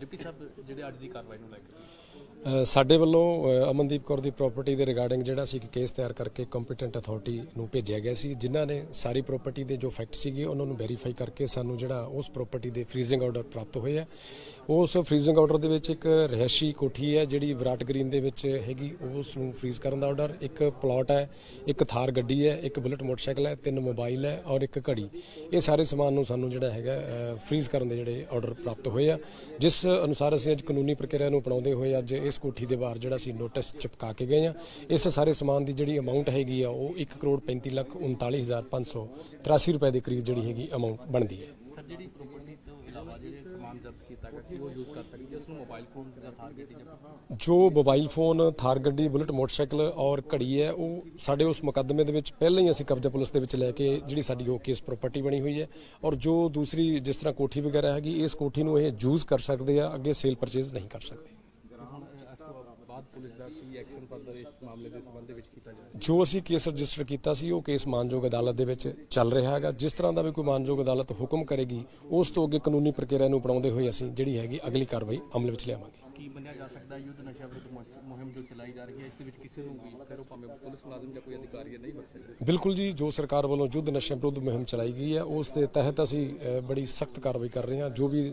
Deputy ਸਾਹਿਬ ਜਿਹੜੇ ਅੱਜ ਦੀ ਕਾਰਵਾਈ ਨੂੰ ਲੈ ਕੇ। ਸਾਡੇ ਵੱਲੋਂ ਅਮਨਦੀਪ ਕੌਰ ਦੀ ਪ੍ਰਾਪਰਟੀ ਦੇ ਰਿਗਾਰਡਿੰਗ ਜਿਹੜਾ ਸੀ ਕਿ ਕੇਸ ਤਿਆਰ ਕਰਕੇ ਕੰਪੀਟੈਂਟ ਅਥਾਰਟੀ ਨੂੰ ਭੇਜਿਆ ਗਿਆ ਸੀ, ਜਿਨ੍ਹਾਂ ਨੇ ਸਾਰੀ ਪ੍ਰਾਪਰਟੀ ਦੇ ਜੋ ਫੈਕਟ ਸੀਗੇ, ਉਹਨਾਂ ਨੂੰ ਵੈਰੀਫਾਈ ਕਰਕੇ ਸਾਨੂੰ ਜਿਹੜਾ ਉਸ ਪ੍ਰਾਪਰਟੀ ਦੇ ਫ੍ਰੀਜ਼ਿੰਗ ਆਰਡਰ ਪ੍ਰਾਪਤ ਹੋਏ ਆ। ਉਸ ਫ੍ਰੀਜ਼ਿੰਗ ਆਰਡਰ ਦੇ ਵਿੱਚ ਇੱਕ ਰਹਿਸ਼ੀ ਕੋਠੀ ਹੈ, ਜਿਹੜੀ ਵਿਰਾਟ ਗ੍ਰੀਨ ਦੇ ਵਿੱਚ ਹੈਗੀ, ਉਸ ਨੂੰ ਫ੍ਰੀਜ਼ ਕਰਨ ਦਾ ਆਰਡਰ ਇੱਕ ਪਲਾਟ ਹੈ, ਇੱਕ ਥਾਰ ਗੱਡੀ ਹੈ, ਇੱਕ ਬੁਲਟ ਮੋਟਰਸਾਈਕਲ ਹੈ, ਤਿੰਨ ਮੋਬਾਈਲ ਹੈ ਔਰ ਇੱਕ ਘੜੀ। ਇਹ ਸਾਰੇ ਸਮਾਨ ਨੂੰ ਸਾਨੂੰ ਜਿਹੜਾ ਹੈਗਾ ਫ੍ਰੀਜ਼ ਕਰਨ ਦੇ ਜਿਹੜੇ ਆਰਡਰ ਪ੍ਰਾਪਤ ਹੋਏ ਆ। ਜਿਸ ਅਨੁਸਾਰ ਅਸੀਂ ਅੱਜ ਕਾਨੂੰਨੀ ਪ੍ਰਕਿਰਿਆ ਨੂੰ ਅਪਣਾਉਂਦੇ ਹੋਏ ਅੱਜ ਇਸ ਕੋਠੀ ਦੇ ਬਾਹਰ ਜਿਹੜਾ ਅਸੀਂ ਨੋਟਿਸ ਚਿਪਕਾ ਕੇ ਗਏ ਆ ਇਸ ਸਾਰੇ ਸਮਾਨ ਦੀ ਜਿਹੜੀ ਅਮਾਉਂਟ ਹੈਗੀ ਆ ਉਹ 1 ਕਰੋੜ 35 ਲੱਖ 39583 ਰੁਪਏ ਦੇ ਕਰੀਬ ਜਿਹੜੀ ਹੈਗੀ ਅਮਾਉਂਟ ਬਣਦੀ ਹੈ। ਸਰ ਜਿਹੜੀ ਪ੍ਰਾਪਰਟੀ ਤੋਂ ਇਲਾਵਾ ਜਿਹੜੇ ਸਮਾਨ ਜ਼ਬਤ ਕੀਤਾ ਗਿਆ ਕਿ ਉਹ ਯੂਜ਼ ਕਰ ਸਕਦੀ ਹੈ? ਉਸ ਨੂੰ ਮੋਬਾਈਲ ਫੋਨ ਜਾਂ ਥਾਰ ਗੱਡੀ ਜਾਂ ਜੋ ਮੋਬਾਈਲ ਫੋਨ ਥਾਰ ਗੱਡੀ ਬੁਲਟ ਮੋਟਰਸਾਈਕਲ ਔਰ ਘੜੀ ਹੈ ਉਹ ਸਾਡੇ ਉਸ ਮੁਕੱਦਮੇ ਦੇ ਵਿੱਚ ਪਹਿਲਾਂ ਹੀ ਅਸੀਂ ਕਬਜ਼ਾ ਪੁਲਿਸ ਦੇ ਵਿੱਚ ਲੈ ਕੇ ਜਿਹੜੀ ਸਾਡੀ ਉਹ ਕੇਸ ਪ੍ਰਾਪਰਟੀ ਬਣੀ ਹੋਈ ਹੈ। ਔਰ ਜੋ ਦੂਸਰੀ ਜਿਸ ਤਰ੍ਹਾਂ ਕੋਠੀ ਵਗੈਰਾ ਹੈਗੀ ਇਸ ਕੋਠੀ ਨੂੰ ਇਹ ਯੂਜ਼ ਕਰ ਸਕਦੇ ਆ ਅੱਗੇ ਸੇਲ ਪਰਚੇਜ਼ ਨਹੀਂ ਕਰ ਸਕਦੇ। ਬਾਅਦ ਪੁਲਿਸ ਦਾ ਕੀ ਐਕਸ਼ਨ ਫਰਦਰ ਇਸ ਮਾਮਲੇ ਦੇ ਸੰਬੰਧ ਦੇ ਵਿੱਚ ਕੀਤਾ ਜਾਵੇ ਜੋ ਅਸੀਂ ਕੇਸ ਰਜਿਸਟਰ ਕੀਤਾ ਸੀ ਉਹ ਕੇਸ ਮਾਨਯੋਗ ਅਦਾਲਤ ਦੇ ਵਿੱਚ ਚੱਲ ਰਿਹਾ ਹੈਗਾ। ਜਿਸ ਤਰ੍ਹਾਂ ਦਾ ਵੀ ਕੋਈ ਮਾਨਯੋਗ ਅਦਾਲਤ ਹੁਕਮ ਕਰੇਗੀ ਉਸ ਤੋਂ ਅੱਗੇ ਕਾਨੂੰਨੀ ਪ੍ਰਕਿਰਿਆ ਨੂੰ ਅਪਣਾਉਂਦੇ ਹੋਏ ਅਸੀਂ ਜਿਹੜੀ ਹੈਗੀ ਅਗਲੀ ਕਾਰਵਾਈ ਅਮਲ ਵਿੱਚ ਲਿਆਵਾਂਗੇ। ਕੀ ਮੰਨਿਆ ਜਾ ਸਕਦਾ ਯੁੱਧ ਨਸ਼ਾ ਵਿਰੁੱਧ ਮੁਹਿੰਮ- ਜੋ ਚਲਾਈ ਜਾ ਰਹੀ ਹੈ ਇਸ ਦੇ ਵਿੱਚ ਕਿਸੇ ਨੂੰ ਵੀ ਉਹ ਭਾਵੇਂ ਪੁਲਿਸ ਮੁਲਾਜ਼ਮ ਜਾਂ ਕੋਈ ਅਧਿਕਾਰੀ ਨਹੀਂ ਸਕਦਾ ਬਿਲਕੁਲ ਜੀ ਜੋ ਸਰਕਾਰ ਵੱਲੋਂ ਯੁੱਧ ਨਸ਼ਿਆਂ ਵਿਰੁੱਧ ਮੁਹਿੰਮ ਚਲਾਈ ਗਈ ਹੈ ਉਸ ਦੇ ਤਹਿਤ ਅਸੀਂ ਬੜੀ ਸਖਤ ਕਾਰਵਾਈ ਕਰ ਰਹੇ ਹਾਂ। ਜੋ ਵੀ